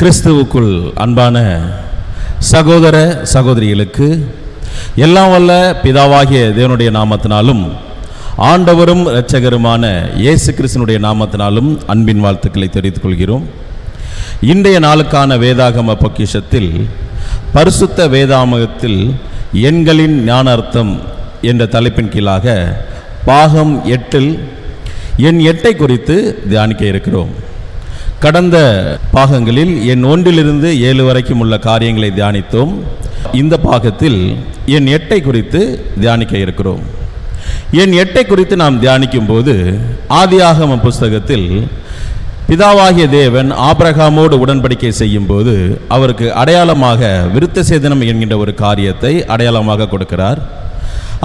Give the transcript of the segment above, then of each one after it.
கிறிஸ்துவுக்குள் அன்பான சகோதர சகோதரிகளுக்கு எல்லாம் வல்ல பிதாவாகிய தேவனுடைய நாமத்தினாலும் ஆண்டவரும் இரட்சகருமான இயேசு கிறிஸ்தனுடைய நாமத்தினாலும் அன்பின் வாழ்த்துக்களை தெரிவித்துக் கொள்கிறோம். இன்றைய நாளுக்கான வேதாகம பொக்கிஷத்தில் பரிசுத்த வேதாமகத்தில் எண்களின் ஞானார்த்தம் என்ற தலைப்பின் கீழாக பாகம் எட்டில் எண் எட்டை குறித்து தியானிக்க இருக்கிறோம். கடந்த பாகங்களில் என் ஒன்றிலிருந்து ஏழு வரைக்கும் உள்ள காரியங்களை தியானித்தோம். இந்த பாகத்தில் என் எட்டை குறித்து தியானிக்க இருக்கிறோம். என் எட்டை குறித்து நாம் தியானிக்கும் போது ஆதியாகம புஸ்தகத்தில் பிதாவாகிய தேவன் ஆபிரகாமோடு உடன்படிக்கை செய்யும் போது அவருக்கு அடையாளமாக விருத்த சேதனம் என்கின்ற ஒரு காரியத்தை அடையாளமாக கொடுக்கிறார்.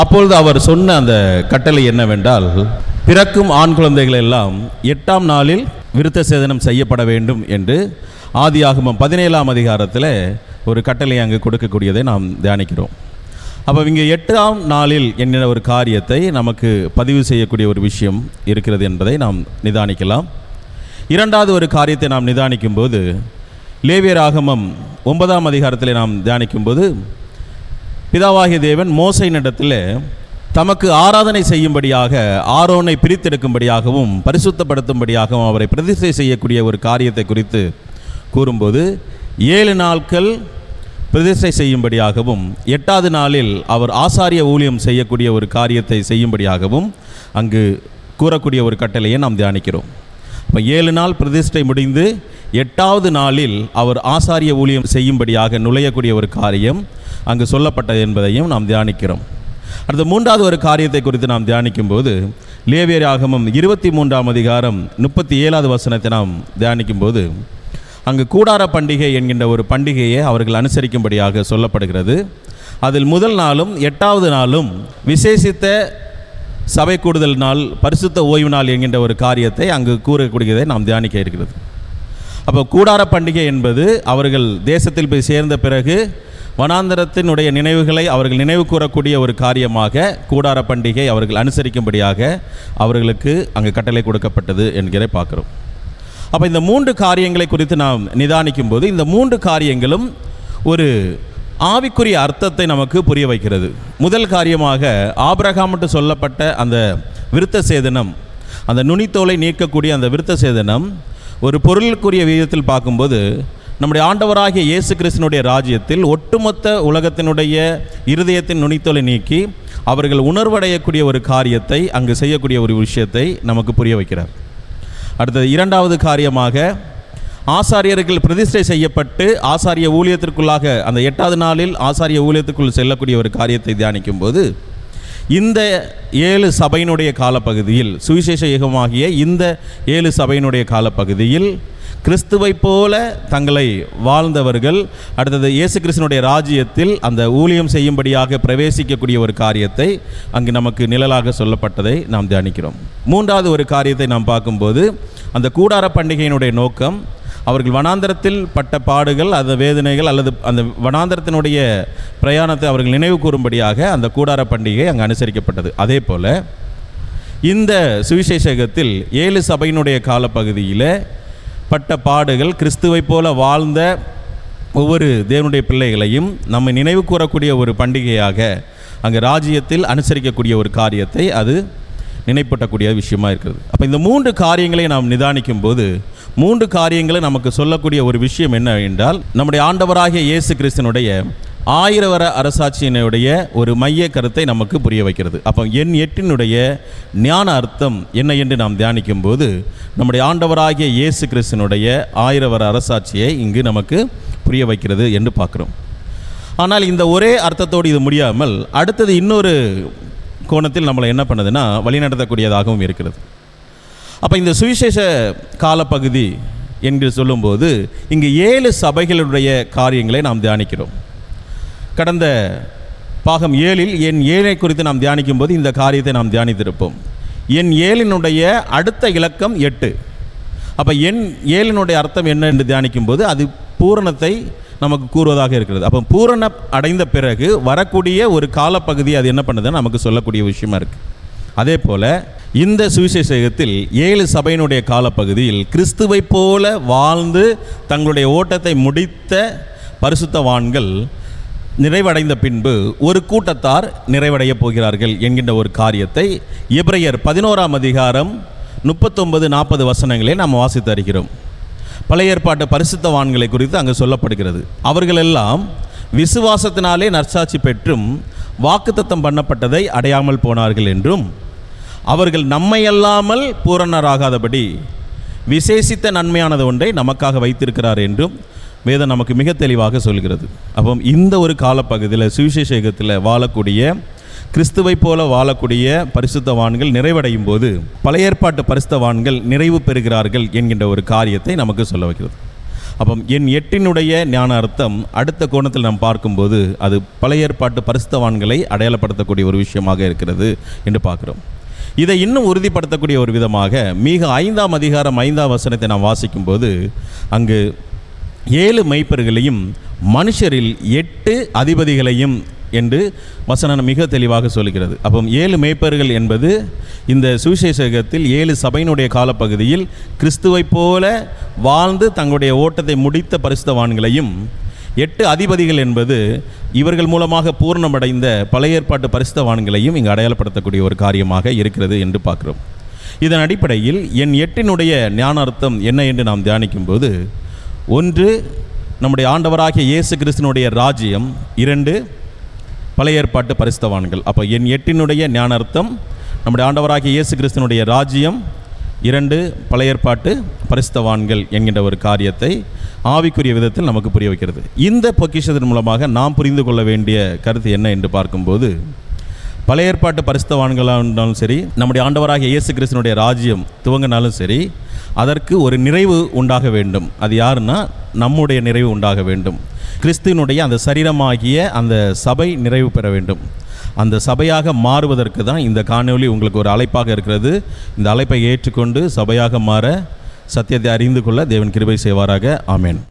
அப்பொழுது அவர் சொன்ன அந்த கட்டளை என்னவென்றால் பிறக்கும் ஆண் குழந்தைகள் எல்லாம் எட்டாம் நாளில் விருத்த சேதனம் செய்யப்பட வேண்டும் என்று ஆதியாகமம் பதினேழாம் அதிகாரத்தில் ஒரு கட்டளை அங்கு கொடுக்கக்கூடியதை நாம் தியானிக்கிறோம். அப்போ இங்கே எட்டாம் நாளில் என்கிற ஒரு காரியத்தை நமக்கு பதிவு செய்யக்கூடிய ஒரு விஷயம் இருக்கிறது என்பதை நாம் நிதானிக்கலாம். இரண்டாவது ஒரு காரியத்தை நாம் நிதானிக்கும் போது லேவியர் ஆகமம் ஒன்பதாம் அதிகாரத்தில் நாம் தியானிக்கும் போது பிதாவாகிய தேவன் மோசையினிடத்தில் தமக்கு ஆராதனை செய்யும்படியாக ஆரோனை பிரித்தெடுக்கும்படியாகவும் பரிசுத்தப்படுத்தும்படியாகவும் அவரை பிரதிஷ்டை செய்யக்கூடிய ஒரு காரியத்தை குறித்து கூறும்போது ஏழு நாட்கள் பிரதிஷ்டை செய்யும்படியாகவும் எட்டாவது நாளில் அவர் ஆசாரிய ஊழியம் செய்யக்கூடிய ஒரு காரியத்தை செய்யும்படியாகவும் அங்கு கூறக்கூடிய ஒரு கட்டளையை நாம் தியானிக்கிறோம். இப்போ ஏழு நாள் பிரதிஷ்டை முடிந்து எட்டாவது நாளில் அவர் ஆசாரிய ஊழியம் செய்யும்படியாக நுழையக்கூடிய ஒரு காரியம் அங்கு சொல்லப்பட்டது என்பதையும் நாம் தியானிக்கிறோம். அடுத்த மூன்றாவது ஒரு காரியத்தை குறித்து நாம் தியானிக்கும்போது லேவியர் ஆகமம் இருபத்தி மூன்றாம் அதிகாரம் முப்பத்தி ஏழாவது வசனத்தை நாம் தியானிக்கும்போது அங்கு கூடார பண்டிகை என்கின்ற ஒரு பண்டிகையை அவர்கள் அனுசரிக்கும்படியாக சொல்லப்படுகிறது. அதில் முதல் நாளும் எட்டாவது நாளும் விசேஷித்த சபை கூடுதல் நாள் பரிசுத்த ஓய்வு நாள் என்கின்ற ஒரு காரியத்தை அங்கு கூறக்கூடியதை நாம் தியானிக்க இருக்கிறது. அப்போ கூடார பண்டிகை என்பது அவர்கள் தேசத்தில் போய் சேர்ந்த பிறகு வனாந்தரத்தினுடைய நினைவுகளை அவர்கள் நினைவு கூறக்கூடிய ஒரு காரியமாக கூடார பண்டிகை அவர்கள் அனுசரிக்கும்படியாக அவர்களுக்கு அங்கு கட்டளை கொடுக்கப்பட்டது என்கிற பார்க்குறோம். அப்போ இந்த மூன்று காரியங்களை குறித்து நாம் நிதானிக்கும் போது இந்த மூன்று காரியங்களும் ஒரு ஆவிக்குரிய அர்த்தத்தை நமக்கு புரிய வைக்கிறது. முதல் காரியமாக ஆபிரகாம்ட்டு சொல்லப்பட்ட அந்த விருத்த சேதனம் அந்த நுனித்தோலை நீக்கக்கூடிய அந்த விருத்த சேதனம் ஒரு பொருளுக்குரிய விதத்தில் பார்க்கும்போது நம்முடைய ஆண்டவராகிய இயேசு கிறிஸ்தனுடைய ராஜ்யத்தில் ஒட்டுமொத்த உலகத்தினுடைய இருதயத்தின் நுனித்தொலை நீக்கி அவர்கள் உணர்வடையக்கூடிய ஒரு காரியத்தை அங்கு செய்யக்கூடிய ஒரு விஷயத்தை நமக்கு புரிய வைக்கிறார். அடுத்தது இரண்டாவது காரியமாக ஆசாரியர்கள் பிரதிஷ்டை செய்யப்பட்டு ஆசாரிய ஊழியத்திற்குள்ளாக அந்த எட்டாவது நாளில் ஆசாரிய ஊழியத்துக்குள் செல்லக்கூடிய ஒரு காரியத்தை தியானிக்கும் போது இந்த ஏழு சபையினுடைய காலப்பகுதியில் சுவிசேஷ யுகமாகிய இந்த ஏழு சபையினுடைய காலப்பகுதியில் கிறிஸ்துவைப் போல தங்களை வாழ்ந்தவர்கள் அடுத்தது இயேசு கிறிஸ்தனுடைய ராஜ்யத்தில் அந்த ஊழியம் செய்யும்படியாக பிரவேசிக்கக்கூடிய ஒரு காரியத்தை அங்கு நமக்கு நிழலாக சொல்லப்பட்டதை நாம் தியானிக்கிறோம். மூன்றாவது ஒரு காரியத்தை நாம் பார்க்கும்போது அந்த கூடார பண்டிகையினுடைய நோக்கம் அவர்கள் வனாந்தரத்தில் பட்ட பாடுகள் அந்த வேதனைகள் அல்லது அந்த வனாந்தரத்தினுடைய பிரயாணத்தை அவர்கள் நினைவு கூறும்படியாக அந்த கூடார பண்டிகை அங்கு அனுசரிக்கப்பட்டது. அதே போல் இந்த சுவிசேஷகத்தில் ஏழு சபையினுடைய காலப்பகுதியில் பட்ட பாடுகள் கிறிஸ்துவைப் போல வாழ்ந்த ஒவ்வொரு தேவனுடைய பிள்ளைகளையும் நம்ம நினைவு கூறக்கூடிய ஒரு பண்டிகையாக அங்கே ராஜ்யத்தில் அனுசரிக்கக்கூடிய ஒரு காரியத்தை அது நினைப்பூட்டக்கூடிய விஷயமா இருக்கிறது. அப்போ இந்த மூன்று காரியங்களை நாம் நிதானிக்கும் போது மூன்று காரியங்களை நமக்கு சொல்லக்கூடிய ஒரு விஷயம் என்ன என்றால் நம்முடைய ஆண்டவராகிய இயேசு கிறிஸ்தனுடைய ஆயிரவர அரசாட்சியினுடைய ஒரு மைய கருத்தை நமக்கு புரிய வைக்கிறது. அப்போ என் எட்டினுடைய ஞான அர்த்தம் என்ன என்று நாம் தியானிக்கும் போது நம்முடைய ஆண்டவராகிய இயேசு கிறிஸ்தனுடைய ஆயிரவர அரசாட்சியை இங்கு நமக்கு புரிய வைக்கிறது என்று பார்க்குறோம். ஆனால் இந்த ஒரே அர்த்தத்தோடு இது முடியாமல் அடுத்தது இன்னொரு கோணத்தில் நம்மளை என்ன பண்ணுதுன்னா வழிநடத்தக்கூடியதாகவும் இருக்கிறது. அப்போ இந்த சுவிசேஷ காலப்பகுதி என்று சொல்லும்போது இங்கு ஏழு சபைகளுடைய காரியங்களை நாம் தியானிக்கிறோம். கடந்த பாகம் ஏழில் என் ஏழை குறித்து நாம் தியானிக்கும் போது இந்த காரியத்தை நாம் தியானித்திருப்போம். என் ஏழினுடைய அடுத்த இலக்கம் எட்டு. அப்போ என் ஏழினுடைய அர்த்தம் என்ன என்று தியானிக்கும் போது அது பூரணத்தை நமக்கு கூறுவதாக இருக்கிறது. அப்போ பூரண அடைந்த பிறகு வரக்கூடிய ஒரு காலப்பகுதி அது என்ன பண்ணுதுன்னு நமக்கு சொல்லக்கூடிய விஷயமா இருக்குது அதே போல் இந்த சுவிசேஷகத்தில் ஏழு சபையினுடைய காலப்பகுதியில் கிறிஸ்துவைப் போல வாழ்ந்து தங்களுடைய ஓட்டத்தை முடித்த பரிசுத்தவான்கள் நிறைவடைந்த பின்பு ஒரு கூட்டத்தார் நிறைவடையப் போகிறார்கள் என்கின்ற ஒரு காரியத்தை இப்ரையர் பதினோராம் அதிகாரம் முப்பத்தொன்பது நாற்பது வசனங்களே நாம் வாசித்து அறிகிறோம். பழைய ஏற்பாட்டு பரிசுத்தவான்களை குறித்து அங்கு சொல்லப்படுகிறது. அவர்களெல்லாம் விசுவாசத்தினாலே நற்சாட்சி பெற்றும் வாக்குத்தத்தம் பண்ணப்பட்டதை அடையாமல் போனார்கள் என்றும் அவர்கள் நம்மையல்லாமல் பூரணராகாதபடி விசேஷித்த நன்மையானது ஒன்றை நமக்காக வைத்திருக்கிறார் என்றும் வேதம் நமக்கு மிக தெளிவாக சொல்கிறது. அப்போ இந்த ஒரு காலப்பகுதியில் சுவிசேஷகத்தில் வாழக்கூடிய கிறிஸ்துவைப் போல வாழக்கூடிய பரிசுத்தவான்கள் நிறைவடையும் போது பழைய ஏற்பாட்டு பரிசுத்தவான்கள் நிறைவு பெறுகிறார்கள் என்கின்ற ஒரு காரியத்தை நமக்கு சொல்ல வைக்கிறது. அப்போ என் எட்டினுடைய ஞான அர்த்தம் அடுத்த கோணத்தில் நாம் பார்க்கும்போது அது பழைய ஏற்பாட்டு பரிசுத்தவான்களை அடையாளப்படுத்தக்கூடிய ஒரு விஷயமாக இருக்கிறது என்று பார்க்குறோம். இதை இன்னும் உறுதிப்படுத்தக்கூடிய ஒரு விதமாக மிக ஐந்தாம் அதிகாரம் ஐந்தாம் வசனத்தை நாம் வாசிக்கும்போது அங்கு ஏழு மெய்ப்பர்களையும் மனுஷரில் எட்டு அதிபதிகளையும் என்று வசனம் மிக தெளிவாக சொல்கிறது அப்போ ஏழு மேய்ப்பர்கள் என்பது இந்த சுவிசேஷகத்தில் ஏழு சபையினுடைய காலப்பகுதியில் கிறிஸ்துவைப் போல வாழ்ந்து தங்களுடைய ஓட்டத்தை முடித்த பரிசுத்தவான்களையும் எட்டு அதிபதிகள் என்பது இவர்கள் மூலமாக பூர்ணமடைந்த பழைய ஏற்பாட்டு பரிசுத்தவான்களையும் இங்கு அடையாளப்படுத்தக்கூடிய ஒரு காரியமாக இருக்கிறது என்று பார்க்கிறோம். இதன் அடிப்படையில் என் எட்டினுடைய ஞானார்த்தம் என்ன என்று நாம் தியானிக்கும்போது ஒன்று நம்முடைய ஆண்டவராகிய இயேசு கிறிஸ்தினுடைய ராஜ்யம் இரண்டு பழைய ஏற்பாட்டு பரிசுத்தவான்கள். அப்போ என் எட்டினுடைய ஞானார்த்தம் நம்முடைய ஆண்டவராகிய இயேசு கிறிஸ்தனுடைய ராஜ்யம் இரண்டு பழைய ஏற்பாட்டு பரிசுத்தவான்கள் என்கின்ற ஒரு காரியத்தை ஆவிக்குரிய விதத்தில் நமக்கு புரிய வைக்கிறது. இந்த பொக்கிஷத்தின் மூலமாக நாம் புரிந்து கொள்ள வேண்டிய கருத்து என்ன என்று பார்க்கும்போது பழைய ஏற்பாட்டு பரிசுத்தவான்களாக இருந்தாலும் சரி நம்முடைய ஆண்டவராக இயேசு கிறிஸ்துனுடைய ராஜ்யம் துவங்கினாலும் சரி அதற்கு ஒரு நிறைவு உண்டாக வேண்டும். அது யாருன்னா நம்முடைய நிறைவு உண்டாக வேண்டும். கிறிஸ்துவனுடைய அந்த சரீரமாகிய அந்த சபை நிறைவு பெற வேண்டும். அந்த சபையாக மாறுவதற்கு தான் இந்த காணொளி உங்களுக்கு ஒரு அழைப்பாக இருக்கிறது. இந்த அழைப்பை ஏற்றுக்கொண்டு சபையாக மாற சத்தியத்தை அறிந்து கொள்ள தேவன் கிருபை செய்வாராக. ஆமேன்.